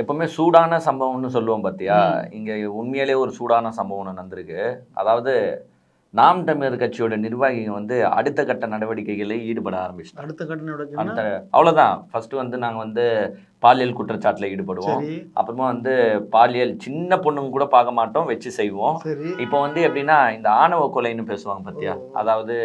எப்பவுமே சூடான சம்பவம்னு சொல்லுவோம் பார்த்தியா இங்கே உண்மையிலே ஒரு சூடான சம்பவம் நடந்திருக்கு. அதாவது நாம் தமிழர் கட்சியோட நிர்வாகிகள் வந்து அடுத்த கட்ட நடவடிக்கைகளில் ஈடுபட ஆரம்பிச்சிட்டாங்க. அடுத்த கட்ட அடுத்த நடவடிக்கை அவ்வளோதான் ஃபர்ஸ்ட் வந்து நாங்கள் வந்து பாலியல் குற்றச்சாட்டில் ஈடுபடுவோம். அப்புறமா வந்து பாலியல் சின்ன பொண்ணுங்க கூட பார்க்க மாட்டோம் வச்சு செய்வோம். இப்போ வந்து எப்படின்னா இந்த ஆணவ கொலைன்னு பேசுவாங்க பார்த்தியா அதாவது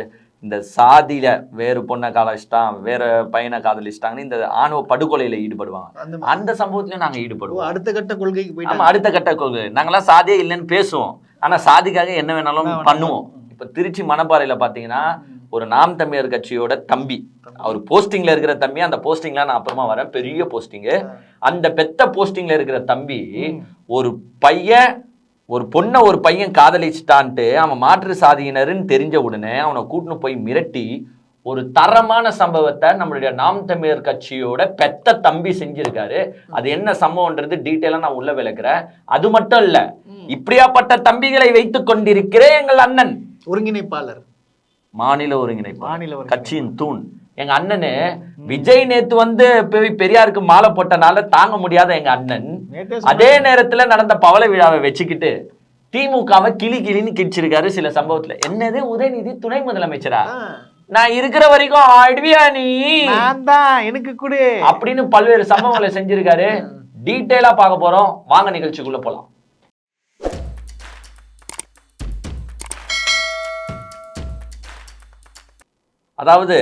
இந்த சாதியில வேறு பொண்ணை காதலிச்சிட்டான் வேற பையனை காதலிச்சிட்டாங்கன்னு இந்த ஆணவ படுகொலையில ஈடுபடுவாங்க. அந்த சம்பவத்திலயும் நாங்க ஈடுபடுவோம். அடுத்த கட்ட கொள்கைக்கு ஆமா போயிட்டாங்க அடுத்த கட்ட கொள்கை. நாங்கெல்லாம் சாதியே இல்லைன்னு பேசுவோம். ஆனா சாதிக்காக என்ன வேணாலும் பண்ணுவோம். இப்ப திருச்சி மணப்பாறையில பாத்தீங்கன்னா ஒரு நாம் தமிழர் கட்சியோட தம்பி. அவர் போஸ்டிங்ல இருக்கிற தம்பி அந்த போஸ்டிங்ல நான் அப்புறமா வரேன். பெரிய போஸ்டிங் அந்த பெத்த போஸ்டிங்ல இருக்கிற தம்பி. ஒரு பையன் ஒரு பொண்ணை ஒரு பையன் காதலிச்சிட்டான்ட்டு அவன் மாற்று சாதியினருன்னு தெரிஞ்ச உடனே அவனை கூட்டின்னு போய் மிரட்டி ஒரு தரமான சம்பவத்தை நம்மளுடைய நாம் தமிழர் கட்சியோட பெத்த தம்பி செஞ்சிருக்காரு. அது என்ன சம்பவம்ன்றது டீட்டெயிலா நான் உள்ள விளக்குறேன். அது மட்டும் இல்ல இப்படியாப்பட்ட தம்பிகளை வைத்துக் கொண்டிருக்கிற எங்கள் அண்ணன். ஒருங்கிணைப்பாளர். மாநில ஒருங்கிணைப்பாளர். மாநில ஒருங்கிணைப்பாளர். கட்சியின் தூண். எங்க அண்ணனு விஜய் நேத்து வந்து பெரியாருக்கு மாலை போட்டனால தாங்க முடியாத எங்க அண்ணன். அதே நேரத்துல நடந்த பவள விழாவை வச்சுக்கிட்டு திமுகவை கிளி கிளின்னு கிழிச்சிருக்காரு சில சம்பவத்துல. என்னது? உதயநிதி துணை முதலமைச்சரா? நான் இருக்கிற வரைக்கும் ஆடுவியா நீ? எனக்கு கொடு. அப்படின்னு பல்வேறு சம்பவங்களை செஞ்சிருக்காரு. டீட்டெயிலா பார்க்க போறோம். வாங்க நிகழ்ச்சிக்குள்ள போலாம். அதாவது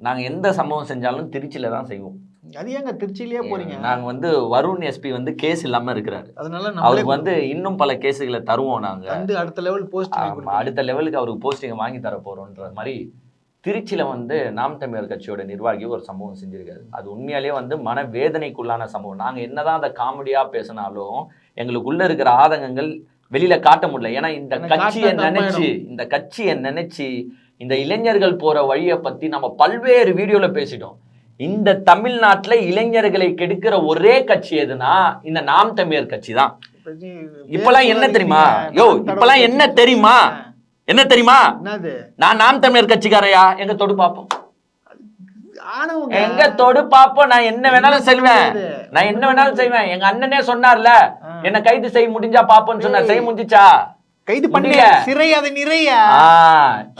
நாங்க எந்த சம்பவம் செஞ்சாலும் திருச்சியில தான் செய்வோம். அது ஏங்க திருச்சியிலேயே போறீங்க? நாங்க வந்து வருண் எஸ்பி வந்து கேஸ் இல்லாம இருக்கிறாரு. அதனால அவருக்கு வந்து இன்னும் பல கேஸுகளை தருவோம் நாங்க. வந்து அடுத்த லெவல் போஸ்ட் ஆமா, அடுத்த லெவலுக்கு அவருக்கு போஸ்டிங் வாங்கி தர போறோன்ற மாதிரி திருச்சியில வந்து நாம் தமிழர் கட்சியோட நிர்வாகி ஒரு சம்பவம் செஞ்சிருக்காரு. அது உண்மையாலேயே வந்து மன வேதனைக்குள்ளான சம்பவம். நாங்க என்னதான் அதை காமெடியா பேசினாலும் எங்களுக்குள்ள இருக்கிற ஆதங்கங்கள் வெளியில காட்ட முடியல. ஏன்னா இந்த கட்சியை நினைச்சு இந்த கட்சியை நினைச்சு இந்த இளைஞர்கள் போற வழியை பத்தி நம்ம பல்வேறு வீடியோல பேசிட்டோம். இந்த தமிழ்நாட்டுல இளைஞர்களை கெடுக்கிற ஒரே கட்சி எதுனா இந்த நாம் தமிழர் கட்சி தான் இப்பெல்லாம் என்ன தெரியுமா? யோ இப்பெல்லாம் என்ன தெரியுமா? என்ன தெரியுமா? நான் நாம் தமிழர் கட்சிக்காரையா? எங்க தொடு ஆனவங்க. எங்க தொடு பாப்போம். நான் என்ன வேணாலும் சொல்றது? நான் என்ன வேணாலும் செய்வேன். எங்க அண்ணனே சொன்னார்ல. என்ன கைது செய்ய முடிஞ்சா பாப்போம்னு சொன்னார். செய்ய முடிஞ்சுச்சா? கைது பண்ணி முடியல. சிறை அதை நிறைய.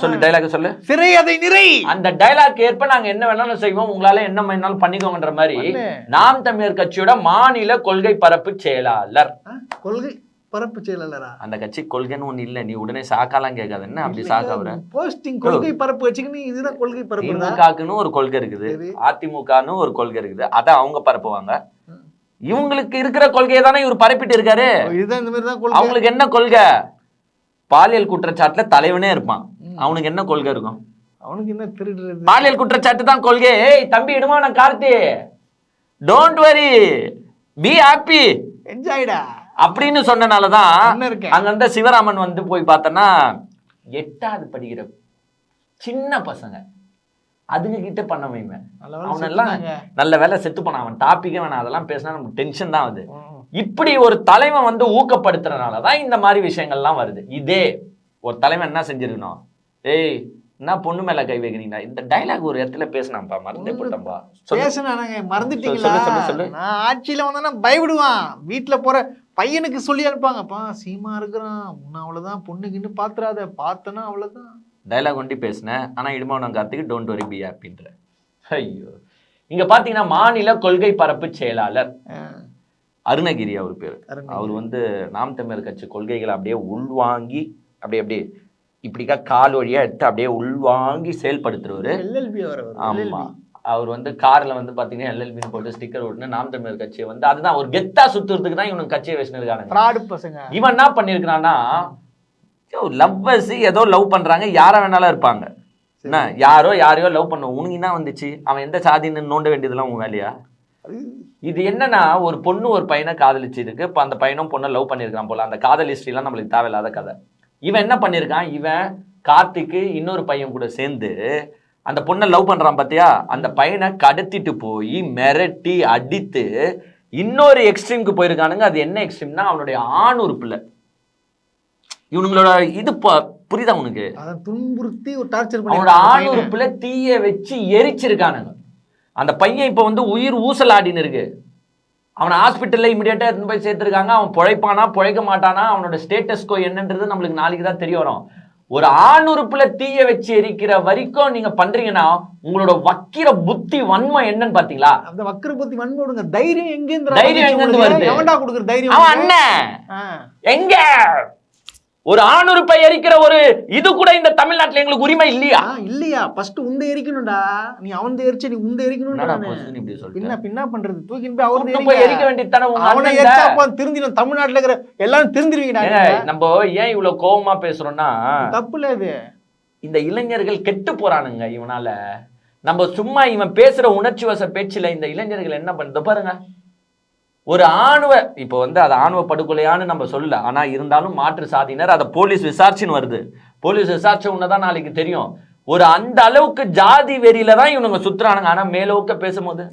சொல்லு டைலாக் சொல்லு. சிறை அதை நிறை. அந்த டைலாக் ஏற்ப நாங்க என்ன வேணாலும் செய்வோம் உங்களால என்ன வேணாலும் பண்ணிக்கோங்கன்ற மாதிரி. நாம் தமிழர் கட்சியோட மாநில கொள்கை பரப்பு செயலாளர். கொள்கை பரப்பு செயலாளரா? அந்த கட்சி கொள்கைன்னு ஒண்ணு இல்ல நீ உடனே சாக்காலாம் கேட்காத என்ன அப்படி சாக்காவுற போஸ்டிங் கொள்கை பரப்பு வச்சுக்கின்னு இதுதான் கொள்கை பரப்புறதா? திமுகக்குன்னு ஒரு கொள்கை இருக்குது. அதிமுகன்னு ஒரு கொள்கை இருக்குது அதை அவங்க பரப்புவாங்க. இவங்களுக்கு இருக்கிற கொள்கையை தானே இவர் பரப்பிட்டு இருக்காரு? இதுதான் இந்த மாதிரி தான் கொள்கை. அவங்களுக்கு என்ன கொள்கை? பாலியல் குற்றச்சாட்டுல தலைவனே இருப்பான். அவனுக்கு என்ன கொள்கை இருக்கும்? அவனுக்கு என்ன திருடுறது? பாலியல் குற்றச்சாட்டு தான் கொள்கை. ஏய் தம்பி இடுமா நான் Karthi. Don't worry be happy என்ஜாய்டா அப்படின்னு சொன்னனாலதான் அண்ணன் இருக்கேன்? அங்க இருந்த சிவராமன் வந்து போய் பார்த்தோன்னா எட்டாவது படிக்கிற சின்ன பசங்க. அதுங்க கிட்ட பண்ண வேளை அவனெல்லாம். நல்ல வேலை செத்து போனான் அவன் டாப்பிக்கே வேணாம் அதெல்லாம் பேசினா நமக்கு டென்ஷன் தான் ஆகுது ம். இப்படி ஒரு தலைவன் வந்து ஊக்கப்படுத்துறதுனால தான் இந்த மாதிரி விஷயங்கள்லாம் வருது. இதே ஒரு தலைவன் என்ன செஞ்சிருக்கணும்? ஏய் என்ன பொண்ணு மேல கை வைக்கிறீங்களா? இந்த டைலாக் ஒரு இடத்துல பேசினான்ப்பா மறந்தே போட்டேன்பா சொல்லு. பேசுனானுங்க மறந்துட்டீங்களா. நான் ஆட்சியில வந்தானா பயப்படுவான். வீட்டுல போற பையனுக்கு சொல்லி அனுப்பாங்கப்பா சீமா இருக்கிறான். உன்னை அவ்வளவுதான் பொண்ணுக்குன்னு பாத்துறாத. பார்த்தனா அவ்வளவுதான். டைலாக் ஒண்டி பேசினேன் ஆனா இடுமாவனம் கார்த்திக்கு டோன்ட் வரி பி ஹாப்பின்ற ஐயோ. இங்க பாத்தீங்கன்னா மாநில கொள்கை பரப்பு செயலாளர். அருணகிரி அவர் பேரு. அவர் வந்து நாம் தமிழர் கட்சி கொள்கைகளை அப்படியே உள்வாங்கி அப்படியே அப்படியே இப்படிக்கா கால் வழியா எடுத்து அப்படியே உள்வாங்கி செயல்படுத்துறவரு. ஆமா. அவர் வந்து கார்ல வந்து பாத்தீங்கன்னா எல்எல்பின்னு போட்டு ஸ்டிக்கர் ஒட்டுன்னு நாம் தமிழர் கட்சியை வந்து அதுதான் ஒரு கெத்தா சுத்துறதுக்கு தான் இவனுக்கு கட்சியை பசங்க. இவன் என்ன பண்ணிருக்கான்னா லவ்வர்ஸ் ஏதோ லவ் பண்றாங்க யார வேணாலும் இருப்பாங்க. என்ன யாரோ யாரையோ லவ் பண்ண உனக்கு என்ன வந்துச்சு? அவன் எந்த சாதின்னு நோண்ட வேண்டியதெல்லாம் உன் வேலையா? இது என்னன்னா ஒரு பொண்ணு ஒரு பையனை காதலிச்சு இருக்கு இப்போ அந்த பையனும் பொண்ணை லவ் பண்ணியிருக்கான் போல. அந்த காதல் ஹிஸ்ட்ரிலாம் நம்மளுக்கு தேவையில்லாத கதை. இவன் என்ன பண்ணியிருக்கான்? இவன் கார்த்திக்கு இன்னொரு பையன் கூட சேர்ந்து அந்த பொண்ணை லவ் பண்றான் பாத்தியா? அந்த பையனை கடத்திட்டு போய் மிரட்டி அடித்து இன்னொரு எக்ஸ்ட்ரீம்க்கு போயிருக்கானுங்க. அது என்ன எக்ஸ்ட்ரீம்னா அவனுடைய ஆண் உறுப்புல இவனுங்களோட இது புரியுதா உனக்கு? துன்புறுத்தி ஒரு டார்ச்சர் அவனோட ஆண் உறுப்புல தீய வச்சு எரிச்சிருக்கானுங்க. அந்த பையன் இப்ப வந்து உயிர் ஊசலாடின்னு இருக்கு. அவனை ஹாஸ்பிட்டல்ல இமிடியேட்டா எடுத்து போய் சேர்த்திருக்காங்க. அவன் பிழைப்பானா பிழைக்க மாட்டானா அவனோட ஸ்டேட்டஸ்கோ என்னன்றது நம்மளுக்கு நாளைக்கு தான் தெரிய வரும். ஒரு ஆணுறுப்புல தீய வச்சு எரிக்கிற வரைக்கும் நீங்க பண்றீங்கன்னா உங்களோட வக்கிர புத்தி வன்மம் என்னன்னு பாத்தீங்களா? அந்த வக்கர புத்தி வன்போடுங்க தைரியம் எங்க தைரியம் எங்க வருது? எவன்டா கொடுக்குற தைரியம்? அண்ணன். எங்க? ஒரு ஆணுறுப்பை எரிக்கிற ஒரு இது கூட இந்த தமிழ்நாட்டுல எங்களுக்கு உரிமை இல்லையா? இல்லையா? ஃபர்ஸ்ட் உந்த எரிக்கணும்டா. நீ அவன் எரிச்சு நீ உந்த சொல்லிட்ட? பின்ன பின்ன பண்றது? தூக்கின்னு போய் அவரு போய் எரிக்க வேண்டியதுதானே உங்க அவனை? எரிச்சா திருந்திடும். தமிழ்நாட்டுல இருக்கிற எல்லாரும் நீங்க. நம்ம ஏன் இவ்வளவு கோவமா பேசுறோம்னா தப்பு இல்ல இது. இந்த இளைஞர்கள் கெட்டு போறானுங்க இவனால. நம்ம சும்மா இவன் பேசுற உணர்ச்சி வச பேச்சுல இந்த இளைஞர்கள் என்ன பண்ணுது பாருங்க. ஒரு ஆணுவ இப்போ வந்து அது ஆணுவ படுகொலையான்னு நம்ம சொல்லல. ஆனா இருந்தாலும் மாற்று சாதியினர் அதை போலீஸ் விசாரிச்சுன்னு வருது. போலீஸ் விசாரிச்ச உடனே நாளைக்கு தெரியும். ஒரு அந்த அளவுக்கு ஜாதி வெறியில தான் இவனுங்க சுத்துறானுங்க. ஆனா மேலோக்க பேசும்போது?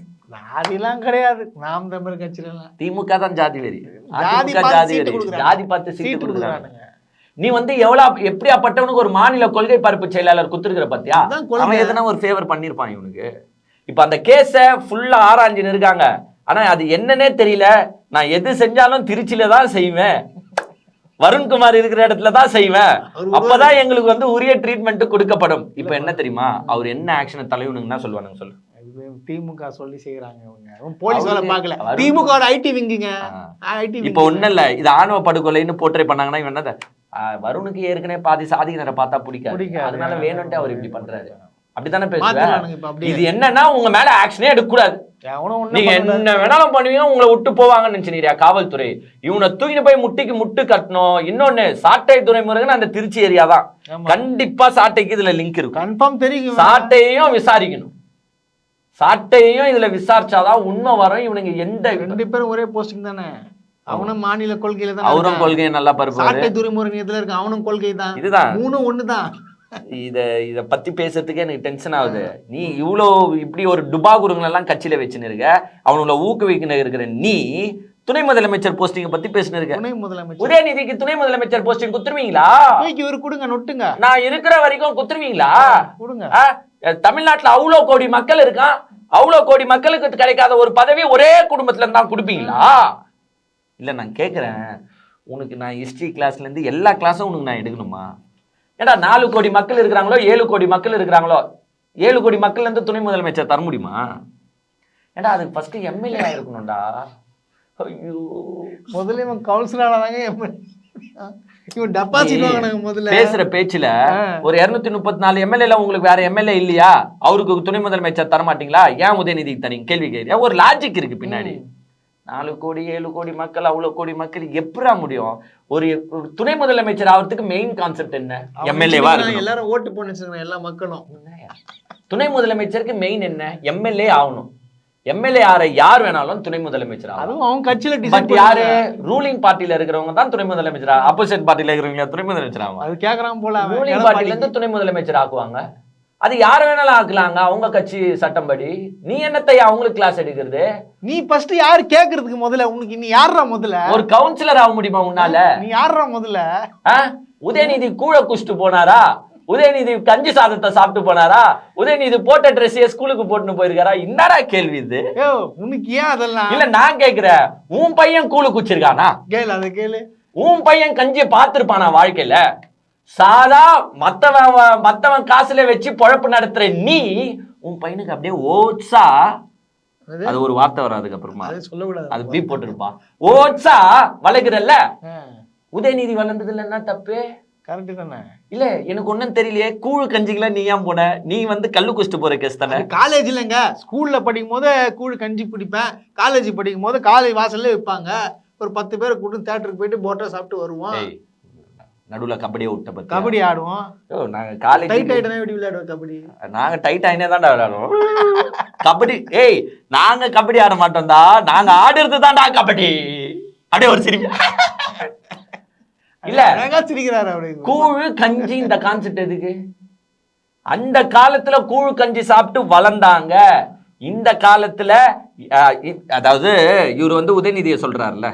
அதெல்லாம் கிடையாது. நாம் தமிழ் கட்சியில எல்லாம் திமுக தான் ஜாதி வெறி. ஜாதி வெறி. ஜாதி பார்த்து சீட்டு கொடுக்குறானுங்க. நீ வந்து எவ்வளவு எப்படியாப்பட்டவனுக்கு ஒரு மாநில கொள்கை பரப்பு செயலாளர் குத்துருக்கிற பாத்தியா. அவன் எதனா ஒரு ஃபேவர் பண்ணிருப்பான் இவனுக்கு. இப்ப அந்த கேஸ ஃபுல்லா ஆராய்ஞ்சுன்னு இருக்காங்க. ஆனா அது என்னன்னே தெரியல. நான் எது செஞ்சாலும் திருச்சியில தான் செய்வேன். வருண்குமார் இருக்கிற இடத்துல தான் செய்வேன். அப்பதான் எங்களுக்கு வந்து உரிய ட்ரீட்மெண்ட் கொடுக்கப்படும். இப்ப என்ன தெரியுமா? அவர் என்ன ஆக்ஷன் தலைவனுங்கன்னா சொல்லுவானுங்க சொல்லு. திமுக சொல்லி செய்யறாங்க போலீஸ் வேலை பார்க்கல. திமுக ஐடி விங்குங்க. ஐடி இப்ப ஒண்ணும் இல்ல. இது ஆணவ படுகொலைன்னு போர்ட்ரே பண்ணாங்கன்னா இவன் என்னது? ஆ, வருணுக்கு ஏற்கனவே பாதி சாதியினரை பார்த்தா பிடிக்காது. அதனால வேணும்ட்டு அவர் இப்படி பண்றாரு. அப்படித்தானே அப்படியே. இது என்னன்னா உங்க மேல ஆக்ஷனே எடுக்க கூடாது நீங்க என்ன வேணாலும் பண்ணுவீங்க உங்களை விட்டு போவாங்கன்னு நினைச்சுனியா காவல்துறை? இவனை தூக்கிட்டு போய் முட்டிக்கு முட்டு கட்டணும். இன்னொன்னு சாட்டை துறைமுருகன் அந்த திருச்சி ஏரியா தான். கண்டிப்பா சாட்டைக்கு இதுல லிங்க் இருக்கும். கன்ஃபார்ம் தெரியும். சாட்டையையும் விசாரிக்கணும். சாட்டையையும் இதுல விசாரிச்சாதான் உண்மை வரும். இவனுங்க எந்த ரெண்டு பேரும் ஒரே போஸ்டிங் தானே? அவனும் மாநில கொள்கையில தான் அவரும் கொள்கையை நல்லா பருப்பாரு சாட்டை துறைமுறை எதுல இருக்கு அவனும் கொள்கை தான் இதுதான். மூணும் ஒண்ணுதான். இத இத பத்தி பேசுறதுக்கே எனக்கு டென்ஷன் ஆகுது. நீ இவ்வளோ இப்படி ஒரு டுபாகுருங்களை எல்லாம் கட்சியில வச்சுன்னு இருக்க அவனுங்களை ஊக்குவிக்கணும் இருக்கிற நீ துணை முதலமைச்சர் போஸ்டிங்க பத்தி பேசினு இருக்க துணை முதலமைச்சர். உதயநிதிக்கு துணை முதலமைச்சர் போஸ்டிங் குத்துருவீங்களா? தூக்கி கொடுங்க நொட்டுங்க. நான் இருக்கிற வரைக்கும் குத்துருவீங்களா? கொடுங்க? தமிழ்நாட்டுல அவ்வளோ கோடி மக்கள் இருக்கான். அவ்வளோ கோடி மக்களுக்கு கிடைக்காத ஒரு பதவி ஒரே குடும்பத்துல இருந்தா கொடுப்பீங்களா? இல்ல நான் கேக்குறேன். உனக்கு நான் ஹிஸ்டரி கிளாஸ்ல இருந்து எல்லா கிளாஸும் உனக்கு நான் எடுக்கணுமா? ஏடா நாலு கோடி மக்கள் இருக்கிறாங்களோ ஏழு கோடி மக்கள் இருக்கிறாங்களோ? ஏழு கோடி மக்கள்ல இருந்து துணை முதலமைச்சர் தர முடியுமா? ஏடா அதுக்கு ஃபர்ஸ்ட் எம்எல்ஏ இருக்கணும்டா ஐயோ. முதல்ல இவன் கவுன்சிலர் தாங்க இவன் டெபாசிட் வாங்கினாங்க முதல்ல. பேசுற பேச்சுல ஒரு இருநூத்தி முப்பத்தி நாலு எம்எல்ஏல உங்களுக்கு வேற எம்எல்ஏ இல்லையா? அவருக்கு துணை முதலமைச்சர் தர மாட்டீங்களா ஏன் உதயநிதிக்கு தனி கேள்வி கேட்க ஒரு லாஜிக் இருக்கு பின்னாடி. நாலு கோடி ஏழு கோடி மக்கள் அவ்வளவு கோடி மக்கள் எப்படா முடியும்? ஒரு துணை முதலமைச்சர் ஆகிறதுக்கு மெயின் கான்செப்ட் என்ன? எம்எல்ஏவா எல்லாரும் ஓட்டு வச்சிருக்காங்க எல்லா மக்களும். துணை முதலமைச்சருக்கு மெயின் என்ன? எம்எல்ஏ ஆகணும். எம்எல்ஏ ஆற யார் வேணாலும் துணை முதலமைச்சர் அதுவும் அவன் கட்சியில பட் யாரு? ரூலிங் பார்ட்டில இருக்கிறவங்க தான் துணை முதலமைச்சர்? ஆப்போசிட் பார்ட்டில இருக்கிறவங்க துணை முதலமைச்சர் ஆகும் அது கேக்குறான் போல ரூலிங். பார்ட்டில இருந்து துணை முதலமைச்சர் ஆக்குவாங்க. அது யார் வேணாலும் ஆக்கலாங்க? அவங்க கட்சி சட்டம்படி. நீ என்னத்தை அவங்களுக்கு கிளாஸ் எடுக்கிறது? நீ ஃபர்ஸ்ட் யாரு கேக்குறதுக்கு முதல்ல? உனக்கு நீ யாரா முதல்ல? ஒரு கவுன்சிலர் ஆக முடியுமா உன்னால? நீ யாரா முதல்ல? உதயநிதி கூழ குடிச்சிட்டு போனாரா? உதயநிதி கஞ்சி சாதத்தை சாப்பிட்டு போனாரா? உதயநிதி போட்ட ட்ரெஸ்ஸையே ஸ்கூலுக்கு போட்டுன்னு போயிருக்காரா? என்னடா கேள்வி இது. உனக்கு ஏன் அதெல்லாம்? இல்ல நான் கேக்குறேன். உன் பையன் கூழு குச்சிருக்கானா கேளு அதை கேளு. உன் பையன் கஞ்சியை பார்த்திருப்பானா வாழ்க்கையில? சாதா மத்தவன் மத்தவன் காசுல வச்சு பொழப்பு நடத்துற நீ உன் பையனுக்கு அப்படியே ஓட்ஸா? அது? ஒரு வார்த்தை வரும் அதுக்கப்புறமா. அது சொல்லக்கூடாது. அது பீப் போட்டிருப்பா ஓட்ஸா? வளர்க்குறல்ல? உதயநிதி வளர்ந்ததுல என்ன தப்பு? கரெக்ட் தானே. இல்ல எனக்கு ஒண்ணும் தெரியலையே. கூழ் கஞ்சிக்கல நீ ஏன் போன? நீ வந்து கல்லு குடிச்சிட்டு போற கேஸ் தானே? காலேஜ் இல்லைங்க. ஸ்கூல்ல படிக்கும் போது கூழ் கஞ்சி பிடிப்பேன் காலேஜ் படிக்கும் போது காலேஜ் வாசல்ல விற்பாங்க ஒரு பத்து பேரை கூட்டு தேட்டருக்கு போயிட்டு போட்டா சாப்பிட்டு வருவோம். நடுவுல கபடியை விட்ட பத்தி கபடி ஆடுவோம். நாங்க டைட் காலேஜ் ஆயிட்டனா எப்படி விளையாடுவோம் கபடி? நாங்க டைட் ஆயினே தான்டா விளையாடுவோம். கபடி ஏய் நாங்க கபடி ஆட மாட்டோம்டா. நாங்க ஆடுறது தான்டா கபடி. அப்படியே ஒரு சிரிப்பு. இல்ல சிரிக்கிறாரு அவரு. கூழ் கஞ்சி இந்த கான்செப்ட் எதுக்கு? அந்த காலத்துல கூழ் கஞ்சி சாப்பிட்டு வளர்ந்தாங்க. இந்த காலத்துல அதாவது இவர் வந்து உதயநிதியை சொல்றாருல்ல.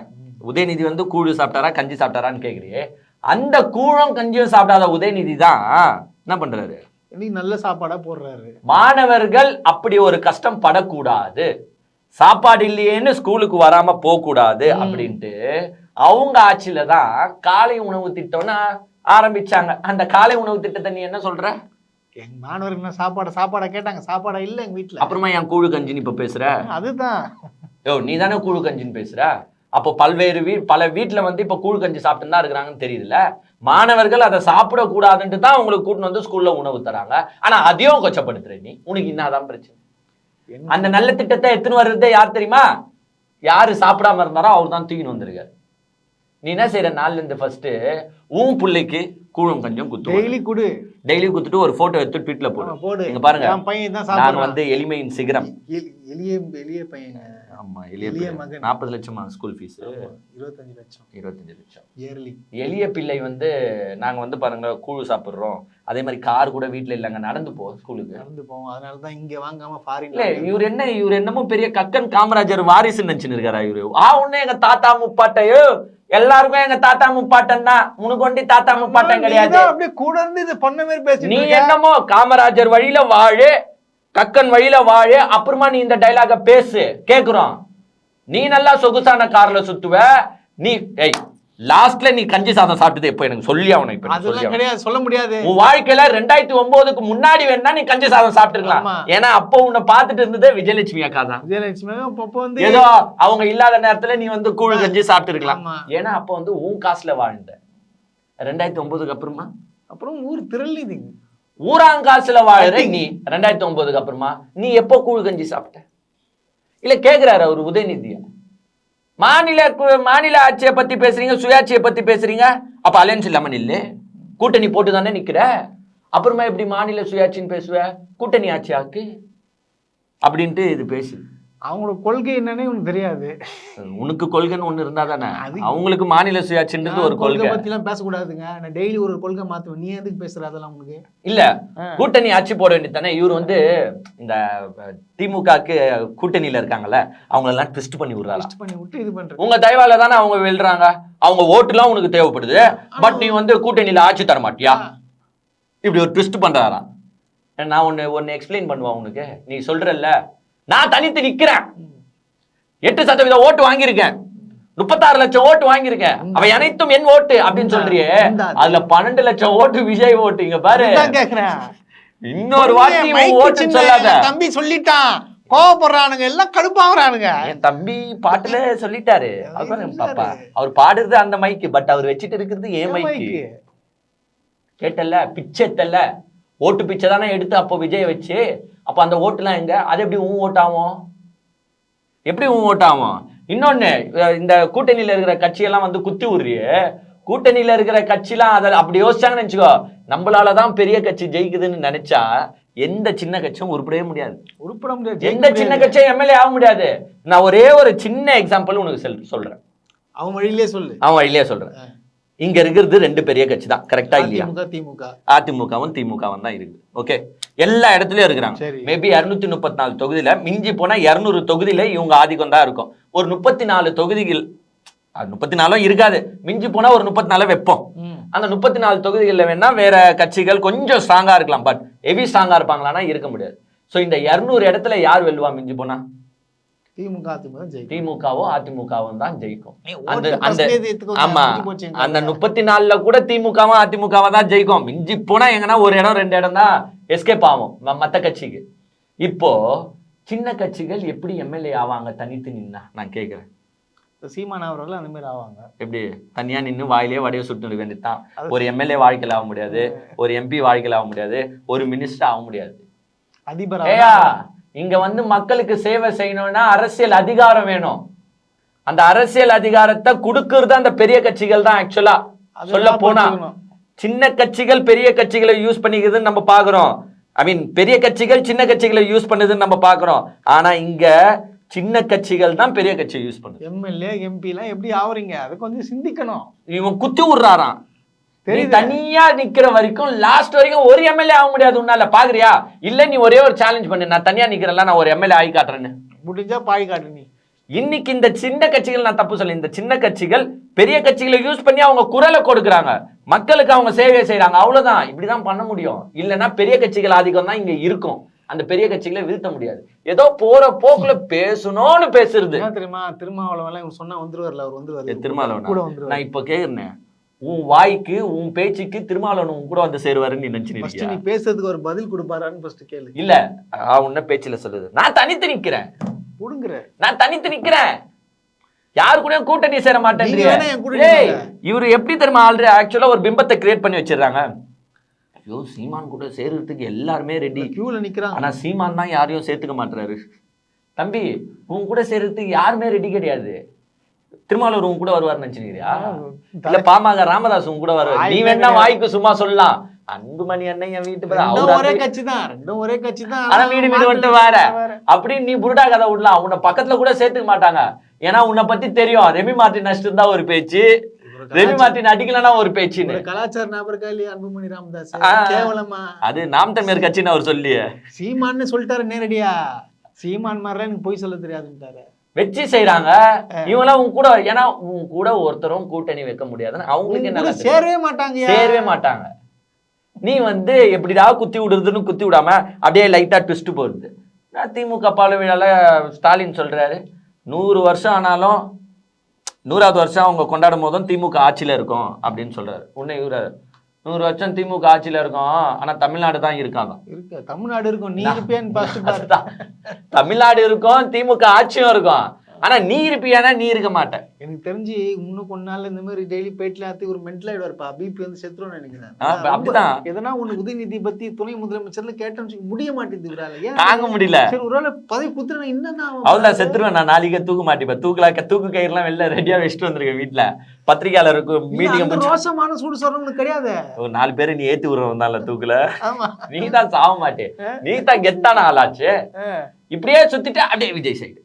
உதயநிதி வந்து கூழ் சாப்பிட்டாரா கஞ்சி சாப்பிட்டாரான்னு கேக்குறியே. அந்த கூழும் கஞ்சியும் சாப்பிடாத உதயநிதி தான் என்ன பண்றாரு? இன்னைக்கு நல்ல சாப்பாடா போடுறாரு. மாணவர்கள் அப்படி ஒரு கஷ்டம் படக்கூடாது. சாப்பாடு இல்லையேன்னு ஸ்கூலுக்கு வராம போக கூடாது அப்படின்ட்டு அவங்க ஆட்சியில தான் காலை உணவு திட்டம்னு ஆரம்பிச்சாங்க. அந்த காலை உணவு திட்டத்தை நீ என்ன சொல்ற? எங்க மாணவர்கள் என்ன சாப்பாடு சாப்பாடை கேட்டாங்க. சாப்பாடா இல்ல எங்க வீட்டுல அப்புறமா என் கூழு கஞ்சின்னு இப்ப பேசுற? அதுதான். யோ நீ தானே கூழு கஞ்சின்னு பேசுற? அப்போ பல்வேறு வீ பல வீட்ல வந்து இப்ப கூழு கஞ்சி சாப்பிட்டு தான் இருக்கிறாங்கன்னு தெரியுதுல்ல? மாணவர்கள் அதை சாப்பிடக்கூடாதுன்ட்டு தான் உங்களுக்கு கூட்டின்னு வந்து ஸ்கூல்ல உணவு தராங்க. ஆனா அதையும் கொச்சப்படுத்துற நீ. உனக்கு என்னதான் பிரச்சனை? அந்த நல்ல திட்டத்தை எடுத்துன்னு வர்றதே யார் தெரியுமா? யாரு சாப்பிடாம இருந்தாரோ அவர் தான் தூக்கின்னு வந்திருக்காரு. நீ என்ன செய்யற நாள்ல இருந்து ஃபர்ஸ்ட் உன் பிள்ளைக்கு கூழும் கஞ்சும் குத்து டெய்லி குடு. டெய்லி குத்துட்டு ஒரு போட்டோ எடுத்து ட்வீட்ல போடு. போடு. இங்க பாருங்க. பையன் தான் நான் சாப்பிடுறான் வந்து எளிமையின் சிகரம். எளிய எளிய பையன். ஆமா எளிய. மகன். நாற்பது லட்சமா ஸ்கூல் ஃபீஸ் இருபத்தஞ்சு லட்சம். இருபத்தஞ்சு லட்சம். இயர்லி எளிய பிள்ளை வந்து நாங்க வந்து பாருங்க கூழு சாப்பிடுறோம். அதே மாதிரி கார் கூட வீட்ல இல்லைங்க நடந்து போ ஸ்கூலுக்கு நடந்து போவோம். அதனால தான் இங்க வாங்காம ஃபாரின் இல்ல இவர் என்ன இவர் என்னமோ பெரிய கக்கன் காமராஜர் வாரிசு நினைச்சுன்னு இருக்காரா இவரு? ஆ ஒண்ணு எங்க தாத்தா முப்பாட்டையோ எல்லாருக்கும் எங்க தாத்தா முப்பாட்டன் தான். உனக்கு தாத்தா முப்பாட்டன் கிடையாது. அப்படியே கூட இருந்து இது பண்ண மாதிரி பேசிட்டு நீ. என்னமோ காமராஜர் வழியில வாழு. கக்கன் வழியில வாழு அப்புறமா நீ இந்த டைலாக பேசு. கேக்குறோம். நீ நல்லா சொகுசான கார்ல சுத்துவ நீ ஏய் லாஸ்ட்ல நீ கஞ்சி சாதம் சாப்பிட்டது எப்போ? எனக்கு சொல்லி ஆகணும் இப்ப சொல்லி. கிடையாது முடியாது. உன் வாழ்க்கையில ரெண்டாயிரத்தி ஒன்பதுக்கு முன்னாடி வேணா நீ கஞ்சி சாதம் சாப்பிட்டுருக்கலாம். ஏன்னா அப்போ உன்னை பார்த்துட்டு இருந்ததே விஜயலட்சுமி அக்கா தான். விஜயலட்சுமி அப்போ வந்து ஏதோ அவங்க இல்லாத நேரத்துல நீ வந்து கூழ் கஞ்சி சாப்பிட்டு இருக்கலாம் ஆமா. ஏன்னா அப்போ வந்து உன் காசுல வாழ்ந்த. ரெண்டாயிரத்தி ஒன்பதுக்கு அப்புறமா? அப்புறம் ஊர் திரள்ளிது. ஊராங்காசுல வாழுற நீ ரெண்டாயிரத்தி ஒன்பதுக்கு அப்புறமா நீ எப்போ கூழ் கஞ்சி சாப்பிட்ட? இல்ல கேக்குறாரு அவர் உதயநிதிய. மாநில மாநில ஆட்சியை பத்தி பேசுறீங்க சுயாட்சியை பத்தி பேசுறீங்க? அப்ப அலையன்ஸ் இல்லாம நில்லு. கூட்டணி போட்டு தானே நிக்கிற? அப்புறமா எப்படி மாநில சுயாட்சின்னு பேசுவ? கூட்டணி ஆட்சி ஆக்கு. அப்படின்ட்டு இது பேசு. அவங்களோட கொள்கை என்னன்னே உனக்கு தெரியாது. உனக்கு கொள்கைன்னு ஒண்ணு இருந்தா தானே அவங்களுக்கு மாநில சுயாட்சின்றது ஒரு கொள்கை பத்தி எல்லாம் பேசக்கூடாதுங்க. நான் டெய்லி ஒரு கொள்கை மாத்துவேன். நீ எதுக்கு பேசுற அதெல்லாம் உனக்கு? இல்ல. கூட்டணி ஆட்சி போட வேண்டியதானே இவர் வந்து இந்த திமுகக்கு கூட்டணியில இருக்காங்கல்ல அவங்க எல்லாம் ட்விஸ்ட் பண்ணி விடுறாங்க Twist பண்ணி விட்டு இது பண்ற உங்க தயவால தானே அவங்க வெல்றாங்க? அவங்க ஓட்டுலாம் உனக்கு தேவைப்படுது. பட் நீ வந்து கூட்டணியில ஆட்சி தர மாட்டியா? இப்படி ஒரு ட்விஸ்ட் பண்றாராம் நான் ஒன்னு ஒன்னு எக்ஸ்பிளைன் பண்ணுவேன் உனக்கு? நீ சொல்றல்ல. நான் தனித்து நிக்கிறேன். எட்டு சதவீதம் ஓட்டு வாங்கியிருக்கேன். முப்பத்தாறு லட்சம் ஓட்டு வாங்கியிருக்கேன். அவை அனைத்தும் என் ஓட்டு அப்படின்னு சொல்றியே. அதுல பன்னெண்டு லட்சம் ஓட்டு விஜய் ஓட்டு இங்க பாரு. இன்னொரு வாட்டி ஓட்டு சொல்லாத. தம்பி சொல்லிட்டான். கோவப்படுறானுங்க எல்லாம் கடுப்பாகிறானுங்க என் தம்பி பாட்டுல சொல்லிட்டாரு. பாப்பா அவர் பாடுறது அந்த மைக்கு பட் அவர் வச்சிட்டு இருக்கிறது ஏன் மைக்கு. கேட்டல்ல பிச்சை ஓட்டு பிச்சை தானே எடுத்து அப்போ விஜய் வச்சு அப்போ அந்த ஓட்டுலாம் எங்க? அது எப்படி உன் ஓட்டாகும் எப்படி உன் ஓட்டாகும் இன்னொன்னு இந்த கூட்டணியில இருக்கிற கட்சியெல்லாம் வந்து குத்தி விடுறியே கூட்டணியில இருக்கிற கட்சிலாம் அதை அப்படி யோசிச்சாங்கன்னு நினைச்சுக்கோ நம்மளால தான் பெரிய கட்சி ஜெயிக்குதுன்னு நினைச்சா எந்த சின்ன கட்சியும் உருப்படவே முடியாது. உருப்பட முடியாது. எந்த சின்ன கட்சியும் எம்எல்ஏ ஆக முடியாது. நான் ஒரே ஒரு சின்ன எக்ஸாம்பிள் உனக்கு சொல் சொல்றேன். அவன் வழியிலே சொல்லு. அவன் வழியிலே சொல்றேன். இங்க இருக்கிறது ரெண்டு பெரிய கட்சி தான் கரெக்டா இல்லையா? அதிமுக திமுக. அதிமுகவும் திமுகவும் தான் இருக்கு. ஓகே எல்லா இடத்துலயும் இருக்கிறாங்க. மேபி இருநூத்தி முப்பத்தி நாலு தொகுதியில மிஞ்சி போனா இருநூறு தொகுதியில இவங்க ஆதிக்கம் தான் இருக்கும். ஒரு முப்பத்தி நாலு தொகுதிகள் முப்பத்தி நாலும் இருக்காது. மிஞ்சி போனா ஒரு முப்பத்தி நாலு வைப்போம். அந்த முப்பத்தி நாலு தொகுதிகளில் வேணா வேற கட்சிகள் கொஞ்சம் ஸ்ட்ராங்கா இருக்கலாம். பட் ஹெவி ஸ்ட்ராங்கா இருப்பாங்களான்னா இருக்க முடியாது. சோ இந்த இருநூறு இடத்துல யார் வெல்லுவா மிஞ்சி போனா? திமுக அதிமுக ஜெயிக்கும். திமுகவோ அதிமுகவும் தான் ஜெயிக்கும். அந்த அந்த ஆமா அந்த. முப்பத்தி நாலுல கூட திமுகவும் அதிமுகவும் தான் ஜெயிக்கும். மிஞ்சி போனா எங்கன்னா ஒரு இடம் ரெண்டு இடம் தான் எஸ்கேப் ஆகும் மத்த கட்சிக்கு. இப்போ சின்ன கட்சிகள் எப்படி எம்எல்ஏ ஆவாங்க தனித்து நின்னா? நான் கேக்குறேன். இப்ப சீமான் அவர்கள் அந்த மாதிரி ஆவாங்க. எப்படி? தனியா நின்னு வாயிலே வடைய சுட்டு வேண்டியதுதான். ஒரு எம்எல்ஏ வாழ்க்கையில் ஆக முடியாது ஒரு எம்பி வாழ்க்கையில் ஆக முடியாது ஒரு மினிஸ்டர் ஆக முடியாது. அதிபர் இங்க வந்து மக்களுக்கு சேவை செய்யணும்னா அரசியல் அதிகாரம் வேணும். அந்த அரசியல் அதிகாரத்தை கொடுக்கறது அந்த பெரிய கட்சிகள் தான் ஆக்சுவலா சொல்ல போனா. சின்ன கட்சிகள் பெரிய கட்சிகளை யூஸ் பண்ணிக்கிறதுன்னு நம்ம பாக்குறோம். ஐ மீன் பெரிய கட்சிகள் சின்ன கட்சிகளை யூஸ் பண்ணுதுன்னு நம்ம பாக்குறோம். ஆனா இங்க சின்ன கட்சிகள் தான் பெரிய கட்சியை யூஸ் பண்ணுது. எம்எல்ஏ எம்பி எல்லாம் எப்படி ஆவறீங்க? அதை கொஞ்சம் சிந்திக்கணும். இவன் குத்தி விடுறாராம். நீ. தனியா நிக்கிற வரைக்கும் லாஸ்ட் வரைக்கும் ஒரு எம்எல்ஏ ஆக முடியாது உன்னால. பாக்குறியா? இல்ல நீ ஒரே ஒரு சேலஞ்ச் பண்ணு. நான் தனியா நிக்கிறேன்ல நான் ஒரு எம்எல்ஏ ஆகி காட்டுறேன்னு. முடிஞ்சா பாய் காட்டு நீ. இன்னைக்கு இந்த சின்ன கட்சிகள் நான் தப்பு சொல்ல இந்த சின்ன கட்சிகள் பெரிய கட்சிகளை யூஸ் பண்ணி அவங்க குரலை கொடுக்குறாங்க. மக்களுக்கு அவங்க சேவை செய்றாங்க. அவ்வளவுதான். இப்படிதான் பண்ண முடியும். இல்லைன்னா பெரிய கட்சிகள் ஆதிக்கம் தான் இங்க இருக்கும். அந்த பெரிய கட்சிகளை வீழ்த்த முடியாது. ஏதோ போற போக்குல பேசணும்னு பேசுறது. தெரியுமா? திருமாவளவன் சொன்னா வந்துருவார்ல அவர் வந்துருவாரு. திருமாவளவனா? நான் இப்ப கேக்குறேன். உன் வாய்க்கு உன் பேச்சுக்கு திருமாவளவன் உன் கூட வந்து சேருவாருன்னு நீ ஃபர்ஸ்ட் நினைச்சிருக்கியா நீ பேசுறதுக்கு ஒரு பதில் கொடுப்பாரான்னு ஃபர்ஸ்ட் கேளு. இல்ல உன்ன பேச்சுல சொல்லுது. நான் தனித்து நிக்கிறேன். கொடுங்குற நான் தனித்து நிக்கிறேன். யாரு கூடயும் கூட்டணி சேர மாட்டேன் கூட. இவரு எப்படி தெரியுமா ஆல்ரெடி ஆக்சுவலா ஒரு பிம்பத்தை கிரியேட் பண்ணி வச்சிடுறாங்க. ஐயோ சீமான் கூட சேர்றதுக்கு எல்லாருமே ரெடி கியூல நிக்கிறாங்க ஆனா சீமான் தான் யாரையும் சேர்த்துக்க மாட்டாரு தம்பி உன் கூட சேர்றதுக்கு யாருமே ரெடி கிடையாது. திருமாவளவர் உன் கூட வருவார்னு நினைச்சுக்கிறியா இல்ல பாமக ராமதாஸ் உன் கூட வருவார். நீ வேணா. வாய்க்கு சும்மா சொல்லலாம் அன்புமணி அண்ணன் என் வீட்டு ஒரே கட்சி தான் ரெண்டும் ஒரே கட்சி தான் ஆனா வீடு வீடு வந்துட்டு வேற அப்படின்னு நீ புருடா கதை விடலாம். உன்னை பக்கத்துல கூட சேர்த்துக்க மாட்டாங்க. ஏன்னா உன்னை பத்தி தெரியும். ரெமி மார்டின் அடிச்சிட்டு தான் ஒரு பேச்சு. ரெமி மார்டின் அடிக்கலன்னா ஒரு ஒரு கலாச்சார நபருக்கா இல்லையா அன்புமணி ராமதாஸ். கேவலமா? அது நாம் தமிழர் கட்சின்னு அவர் சொல்லியே. சீமான்னு சொல்லிட்டாரு நேரடியா. சீமான் மாதிரிலாம் எனக்கு பொய் சொல்ல தெரியாதுன்ட்டாரு. வச்சு செய்றாங்க. இவங்களாம் உன் கூட ஏன்னா உன் கூட ஒருத்தரும் கூட்டணி வைக்க முடியாதுன்னு அவங்களுக்கு என்ன? சேரவே மாட்டாங்க சேரவே மாட்டாங்க. நீ வந்து எப்படிடா குத்தி விடுறதுன்னு குத்தி விடாம அப்படியே லைட்டா ட்விஸ்ட் போடுது. திமுக பாலவிழால ஸ்டாலின் சொல்றாரு நூறு வருஷம் ஆனாலும் நூறாவது வருஷம் அவங்க கொண்டாடும் போதும் திமுக ஆட்சியில இருக்கும் அப்படின்னு சொல்றாரு. உன்னை இவரு நூறு வருஷம் திமுக ஆட்சியில இருக்கும். ஆனா தமிழ்நாடு தான் இருக்காங்க. இருக்கு. தமிழ்நாடு இருக்கும். நீ அதுதான். தமிழ்நாடு இருக்கும் திமுக ஆட்சியும் இருக்கும். ஆனா நீ இருப்பியானா நீ இருக்க மாட்ட. எனக்கு தெரிஞ்சு இன்னும் கொஞ்ச நாள்ல இந்த மாதிரி டெய்லி பேட்டில ஆத்தி ஒரு மென்டல் ஆயிடுவாருப்பா பிபி வந்து செத்துரும்னு நினைக்கிறேன். அப்படிதான். எதனா ஒண்ணு உதயநிதி பத்தி துணை முதலமைச்சர்ல கேட்டோம்னு முடிய மாட்டேங்குது தாங்க முடியல. சரி ஒருவேளை பதவி குத்துறேன் என்னன்னா அவ்வளவுதான் செத்துருவேன் நான். நாளைக்கே தூக்க மாட்டேன். தூக்கலா தூக்கு கயிறுலாம் வெளில ரெடியா வச்சுட்டு வந்திருக்கேன் வீட்டுல பத்திரிகையாளருக்கு மீட்டிங் ரோசமான சூடு சொல்றவனுக்கு கிடையாது? ஒரு நாலு பேரை நீ ஏத்தி விடுறவன் தான்ல தூக்குல. நீ தான் சாக மாட்டே. நீ தான் கெத்தான ஆளாச்சு. இப்படியே சுத்திட்டு அப்படியே விஜய் சைடு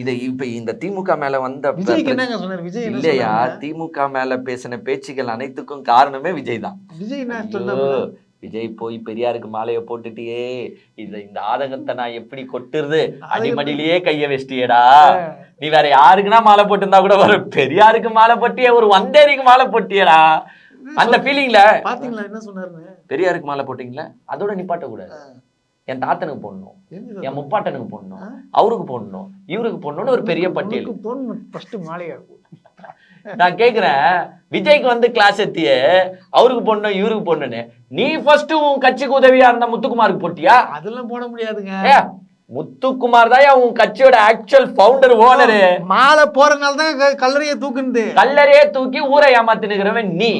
இதை இப்ப இந்த திமுக மேல வந்த சொன்னாரு? இல்லையா? சொன்னாரு? திமுக மேல பேசின பேச்சுகள் அனைத்துக்கும் காரணமே விஜய் தான். விஜய் சொன்னாரு? விஜய் போய் பெரியாருக்கு மாலைய போட்டுட்டியே. இத இந்த ஆதங்கத்தை நான் எப்படி கொட்டுறது? அடிமடியிலேயே கைய வச்சிட்டியேடா. நீ வேற யாருக்குன்னா மாலை போட்டிருந்தா கூட ஒரு பெரியாருக்கு மாலை போட்டியே ஒரு வந்தேரிக்கு மாலை போட்டியடா. அந்த ஃபீலிங்ல பாத்தீங்களா? என்ன சொன்னாருன்னு பெரியாருக்கு மாலை போட்டீங்களா? அதோட நிப்பாட்ட கூடாது என் தாத்தனுக்கு போடணும். என் முப்பாட்டனுக்கு போடணும். அவருக்கு போடணும். இவருக்கு போடணும்னு ஒரு பெரிய பட்டியல். நான் கேக்குறேன். விஜய்க்கு வந்து கிளாஸ் எத்தியே அவருக்கு போடணும் இவருக்கு போடணும்னு. நீ ஃபர்ஸ்ட் உன் கட்சிக்கு உதவியா இருந்த முத்துக்குமாருக்கு போட்டியா? அதெல்லாம் போட முடியாதுங்க. முத்துக்குமார் தான் உன் கட்சியோட ஆக்சுவல் ஃபவுண்டர் ஓனரு மாலை போறதுனால தான் கல்லறையை தூக்குனது. கல்லறையே தூக்கி ஊரை ஏமாத்தினுக்கிறவன் நீ.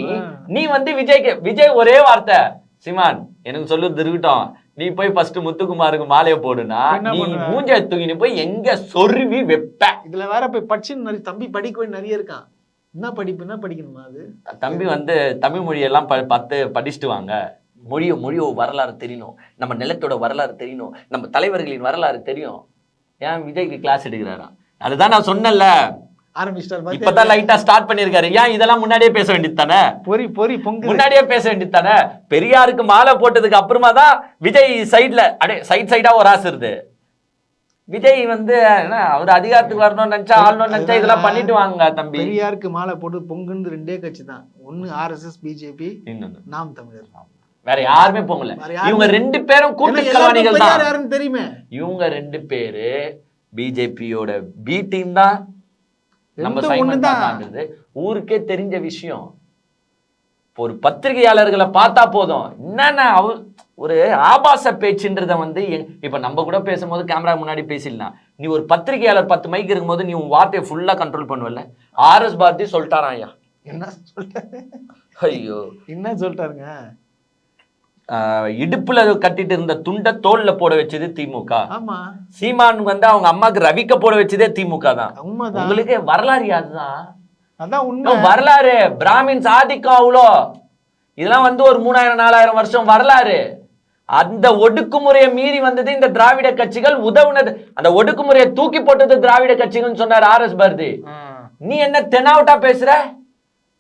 நீ வந்து விஜய்க்கு விஜய் ஒரே வார்த்தை. சிமான் எனக்கு சொல்லுறது இருக்கட்டும் நீ போய் ஃபர்ஸ்ட் முத்துக்குமாருக்கு மாலையை போடுனா நீ? மூஞ்ச தூக்கி நீ போய் எங்க சொருவி வெப்ப? இதுல வேற போய் படிச்சு நிறைய தம்பி படிக்க நிறைய இருக்கான் என்ன படிப்பு என்ன படிக்கணுமா அது? தம்பி வந்து தமிழ் மொழியெல்லாம் ப பார்த்து படிச்சுட்டு வாங்க மொழியோ மொழியோ வரலாறு தெரியணும். நம்ம நிலத்தோட வரலாறு தெரியணும். நம்ம தலைவர்களின் வரலாறு தெரியும். ஏன் விஜய்க்கு கிளாஸ் எடுக்கிறாராம்? அதுதான் நான் சொன்னேன்ல. ஆரம்பிச்சிட்டாரு இப்பதான்? லைட்டா ஸ்டார்ட் பண்ணிருக்காரு. ஏன் இதெல்லாம் முன்னாடியே பேச வேண்டியது தானே? பொறி பொறி பொங்கு. முன்னாடியே பேச வேண்டியது தானே? பெரியாருக்கு மாலை போட்டதுக்கு அப்புறமா தான் விஜய் சைடுல அடே சைட் சைடா ஒரு ஆசை இருது விஜய் வந்து என்ன அவர் அதிகாரத்துக்கு வரணும்னு நினைச்சா ஆளணும்னு நினைச்சா இதெல்லாம் பண்ணிட்டு வாங்க தம்பி. பெரியாருக்கு மாலை போட்டு பொங்குன்னு ரெண்டே கட்சி தான். ஒன்னு ஆர்எஸ்எஸ் பிஜேபி இன்னொன்னு. நாம் தமிழர். வேற யாருமே போகல இவங்க ரெண்டு பேரும் கூட்டு ஏன்னா கலவாணிகள் எல்லாருக்கும் தான் தெரியுமே. இவங்க ரெண்டு பேரு பிஜேபியோட பி டீம் தான் நம்ம சைமன். தாத்தான்றது ஊருக்கே தெரிஞ்ச விஷயம். ஒரு பத்திரிகையாளர்களை பார்த்தா போதும். என்னன்னா அவ ஒரு ஆபாச பேச்சுன்றத வந்து இப்ப நம்ம கூட பேசும்போது கேமரா முன்னாடி பேசிடலாம். நீ ஒரு பத்திரிகையாளர் பத்து மைக்கு இருக்கும்போது நீ உன் வார்த்தையை ஃபுல்லா கண்ட்ரோல் பண்ணுவல்ல? ஆர்எஸ் பாரதி சொல்லிட்டாராம் ஐயா. என்ன சொல்லிட்டாரு ஐயோ. என்ன சொல்லிட்டாருங்க? இடுப்புல கட்டிட்டு இருந்த துண்டை தோல்ல போட வச்சது திமுக. சீமான் வந்து அவங்க அம்மாக்கு ரவிக்க போட வச்சதே திமுக தான். உங்களுக்கு வரலாறு அதுதான் அதான் உண்மை. இன்னும் வரலாறு. பிராமின்ஸ் ஆதிக்கம் அவ்வளோ இதெல்லாம் வந்து ஒரு மூணாயிரம் நாலாயிரம் வருஷம் வரலாறு. அந்த ஒடுக்குமுறையை மீறி வந்தது இந்த திராவிட கட்சிகள் உதவுனது. அந்த ஒடுக்குமுறையை தூக்கி போட்டது திராவிட கட்சிகள்னு சொன்னார் ஆர் எஸ் பாரதி. நீ என்ன தெனாவட்டா பேசுற?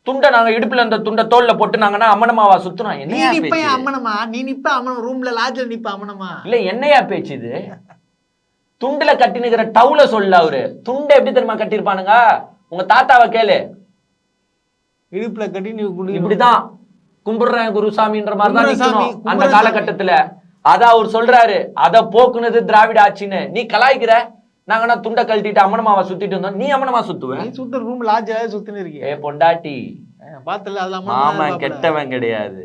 துண்டை நாங்க இடுப்புல அந்த துண்டை தோல்ல போட்டு நாங்கன்னா அம்மனமாவா சுத்துனோம் நீ என்னையா நிப்ப பேச்சு? அம்மனமா நீ நிப்ப அம்மனம் ரூம்ல லாட்ஜ்ல நிப்ப அம்மனமா இல்ல என்னையா பேச்சு இது? துண்டுல கட்டினுக்கிற டவுல சொல்ல அவரு. துண்டை எப்படி தெரியுமா கட்டியிருப்பானுங்க? உங்க தாத்தாவை கேளு. இடுப்புல கட்டி நீ குடி இப்படிதான். கும்பிடுறேன் குருசாமின்ற மாதிரி தான் கும்புறேன் சாமி, நிக்கணும். அந்த கும்புறேன் காலகட்டத்துல. அத அவர் சொல்றாரு. அத போக்குனது திராவிட ஆட்சின்னு. நீ கலாய்க்கிற? நாங்கன்னா துண்டை கழட்டிட்டு அம்மனமாவை சுத்திட்டு இருந்தோம் நீ அம்மனமா சுத்துவ? நீ சுத்த ரூம் லாஜா சுத்தின்னு ஏ இருக்கிய பொண்டாட்டி. பாத்துல அதெல்லாம் மாமன் கெட்டவன் கிடையாது.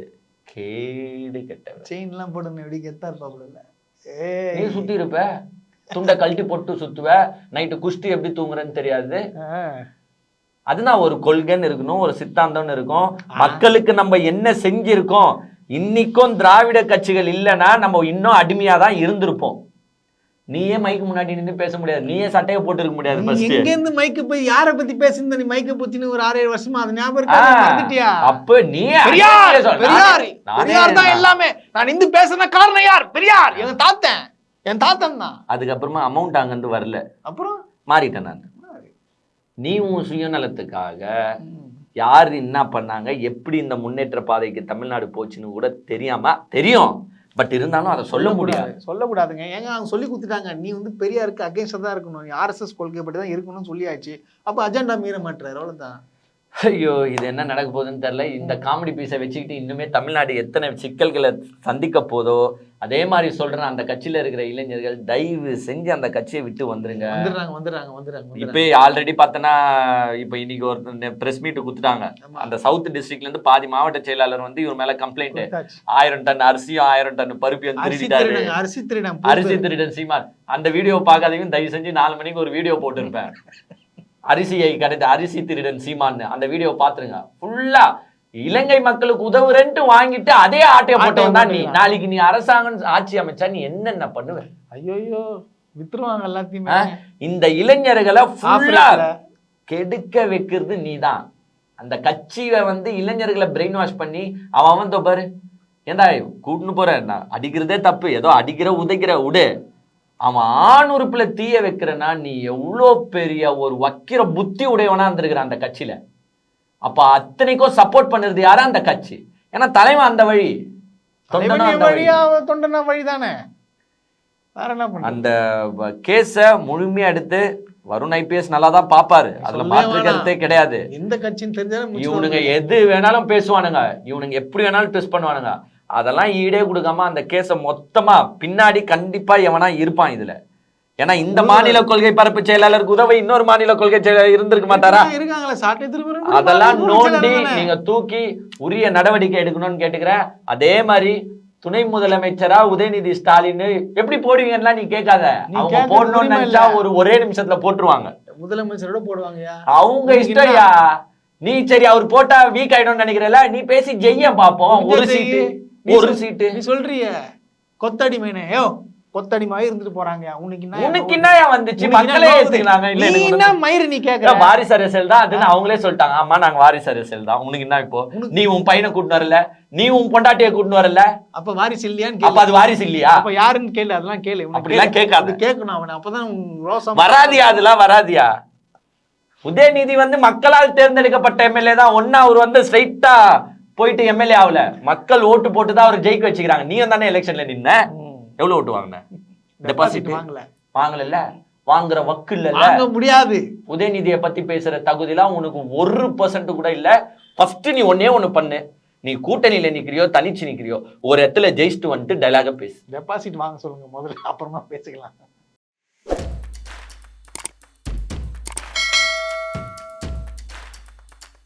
கேடு கெட்டவன். செயின் எல்லாம் போட்டு எப்படி கெத்தா இருப்பாப்புல நீ சுத்தி இருப்ப. துண்டை கழட்டி போட்டு சுத்துவ. நைட்டு குஷ்டி எப்படி தூங்குறேன்னு தெரியாது. அதுதான் ஒரு கொள்கைன்னு இருக்கணும் ஒரு சித்தாந்தம்னு இருக்கும். மக்களுக்கு நம்ம என்ன செஞ்சிருக்கோம் இன்னைக்கும் திராவிட கட்சிகள் இல்லைன்னா நம்ம இன்னும் அடிமையா தான் இருந்திருப்போம். நீயே மைக்கு முன்னாடி நின்னு பேச முடியாது. நீயே சட்டையை போட்டு முடியாது எங்க இருந்து மைக்க போய் யார பத்தி பேசியிருந்த நீ மைக்க பத்தின்னு ஒரு ஆறு ஏழு வருஷமா அது ஞாபகம் அப்ப நீ பெரியார்! தான் எல்லாமே. நான் இந்து பேசுன காரணம் யார்? பெரியார்! என் தாத்தன். என் தாத்தன் தான். அதுக்கப்புறமா அமௌண்ட் அங்கிருந்து வரல. அப்புறம்? மாறிட்டேன் நான். நீ உன் சுயநலத்துக்காக யார் என்ன பண்ணாங்க? எப்படி இந்த முன்னேற்ற பாதைக்கு தமிழ்நாடு போச்சுன்னு கூட தெரியாம தெரியும். பட் இருந்தாலும் அதை சொல்ல முடியாது. சொல்லக்கூடாதுங்க. ஏங்க அவங்க சொல்லி கொடுத்துட்டாங்க. நீ வந்து பெரியாருக்கு அகேன்ஸ்டா தான் இருக்கணும். நீ ஆர்எஸ்எஸ் கொள்கைப்படி தான் இருக்கணும்னு சொல்லியாச்சு. அப்ப அஜெண்டா மீற மாட்டாரு அவ்வளவுதான். ஐயோ இது என்ன நடக்க போகுதுன்னு தெரியல. இந்த காமெடி பீஸை வச்சுக்கிட்டு இன்னுமே தமிழ்நாடு எத்தனை சிக்கல்களை சந்திக்க போதோ அதே மாதிரி சொல்றேன். அந்த கட்சியில இருக்கிற இளைஞர்கள் தயவு செஞ்சு அந்த கட்சியை விட்டு வந்துருங்க. வந்துடுறாங்க வந்துடுறாங்க வந்துடுறாங்க இப்போ. ஆல்ரெடி பார்த்தனா இப்போ இன்னைக்கு ஒரு பிரஸ் மீட் குத்துட்டாங்க. ஆமா. அந்த சவுத் டிஸ்ட்ரிக்ட்ல இருந்து பாதி மாவட்ட செயலாளர் வந்து இவர் மேல கம்ப்ளைண்ட். ஆயிரம் டன் அரிசியும் ஆயிரம் டன் பருப்பியும் திருடிட்டாரு. அரிசி திருடன் அரிசி திருடன் சீமான். அந்த வீடியோ பார்க்காதவங்க தயவு செஞ்சு நாலு மணிக்கு ஒரு வீடியோ போட்டிருப்பேன். அரிசியை கிடைத்த அரிசி திருடன் சீமான்னு அந்த வீடியோ பாத்துருங்க ஃபுல்லா இலங்கை மக்களுக்கு உதவுறேன்ட்டு வாங்கிட்டு அதே ஆட்டைய போட்டவன் தான் நீ. நாளைக்கு நீ அரசாங்கம் ஆட்சி அமைச்சா நீ என்னென்ன பண்ணுவ? ஐயோ வித்துருவாங்க எல்லாத்தையுமே? இந்த இளைஞர்களை ஃபுல்லா கெடுக்க வைக்கிறது நீதான். அந்த கட்சியை வந்து இளைஞர்களை பிரெயின் வாஷ் பண்ணி அவன் அவன் தோ பாரு ஏண்டா கூட்டுன்னு போற நான் அடிக்கிறதே தப்பு. ஏதோ அடிக்கிற உதைக்கிற விடு அவன் ஆண் உறுப்புல தீய வைக்கிறனா நீ எவ்வளோ பெரிய ஒரு வக்கிர புத்தி உடையவனா இருந்திருக்கிற அந்த கட்சியில. அப்ப அத்தனைக்கும் சப்போர்ட் பண்ணுறது யாரா அந்த கட்சி? ஏன்னா தலைவன் அந்த வழி வழி. தொண்டனா என்ன பண்றது? அந்த கேஸை முழுமையா எடுத்து வருண் ஐபிஎஸ் நல்லா தான் பாப்பாரு. அதுல சொல்லவே மாற்று வேணாம். கருத்தே கிடையாது. எந்த கட்சின்னு தெரிஞ்சாலும் இவனுங்க எது வேணாலும் பேசுவானுங்க. இவனுங்க எப்படி வேணாலும் ட்விஸ்ட் பண்ணுவானுங்க. அதெல்லாம் ஈடே கொடுக்காம அந்த கேஸை மொத்தமா பின்னாடி கண்டிப்பா எவனா இருப்பான் இதுல. ஏன்னா இந்த மாநில கொள்கை பரப்பு செயலாளருக்கு உதவி இன்னொரு மாநில கொள்கை செயலாளர் இருந்திருக்க மாட்டாரா? அதெல்லாம் நோண்டி நீங்க தூக்கி உரிய நடவடிக்கை எடுக்கணும்னு கேட்டுக்கிறேன். அதே மாதிரி துணை முதலமைச்சரா உதயநிதி ஸ்டாலின் எப்படி போடுவீங்கன்னா நீ கேட்காத. அவங்க போடணும்னு நினைச்சா. ஒரு ஒரே நிமிஷத்துல போட்டுருவாங்க. முதலமைச்சரோட போடுவாங்கயா அவங்க இஷ்டம்யா நீ சரி அவர் போட்டா வீக் ஆயிடும்னு நினைக்கிறல நீ பேசி ஜெய்ய பாப்போம். ஒரு சீட்டு. ஒரு சீட்டு. நீ சொல்றிய? கொத்தடிமைனே யோ கொத்தடிமாவே இருந்துட்டு போறாங்க. உனக்கு என்ன உனக்கு என்னயா வந்துச்சு? என்ன மக்களே? ஏத்துக்கினாங்க இல்ல நீ என்ன மயிறு நீ கேக்குற? வாரிசு அரசியல் தான் அதுன்னு அவங்களே சொல்லிட்டாங்க. ஆமா நாங்க வாரிசு அரசியல் தான். உனக்கு என்ன இப்போ? நீ உன் பையனை கூட்டின்னு வரல. நீ உன் பொண்டாட்டியை கூட்டின்னு வரல. அப்ப வாரிசு இல்லையான்னு அப்ப அது வாரிசு இல்லையா? அப்ப யாருன்னு கேளு அதெல்லாம் கேளு. அப்படிலாம் கேளு. கேட்காத. கேட்கணும் அவன். அப்பதான் ரோசம் வராதியா அதெல்லாம் வராதியா? உதயநிதி வந்து மக்களால் தேர்ந்தெடுக்கப்பட்ட எம்எல்ஏ தான். ஒன்னா அவர் வந்து ஸ்ட்ரைட்டா போயிட்டு எம்எல்ஏ ஆகல. மக்கள் ஓட்டு போட்டு தான் அவர் ஜெயிக்க வச்சுக்கிறாங்க. நீ தானே எலெக்ஷன்ல நின்ன? எவ்வளவு ஓட்டு வாங்கின? டெபாசிட் வாங்கல. வாங்கல வாங்குற வக்கு இல்ல வாங்க முடியாது. உதயநிதியை பத்தி பேசுற தகுதிலாம் உனக்கு ஒரு பர்சன்ட் கூட இல்ல. ஃபர்ஸ்ட் நீ ஒன்னே ஒண்ணு பண்ணு. நீ கூட்டணியில நிக்கிறியோ தனிச்சு நிக்கிறியோ ஒரு இடத்துல ஜெயிச்சுட்டு வந்துட்டு டைலாக பேசு. டெபாசிட் வாங்க சொல்லுங்க. முதல்ல அப்புறமா பேசிக்கலாம்.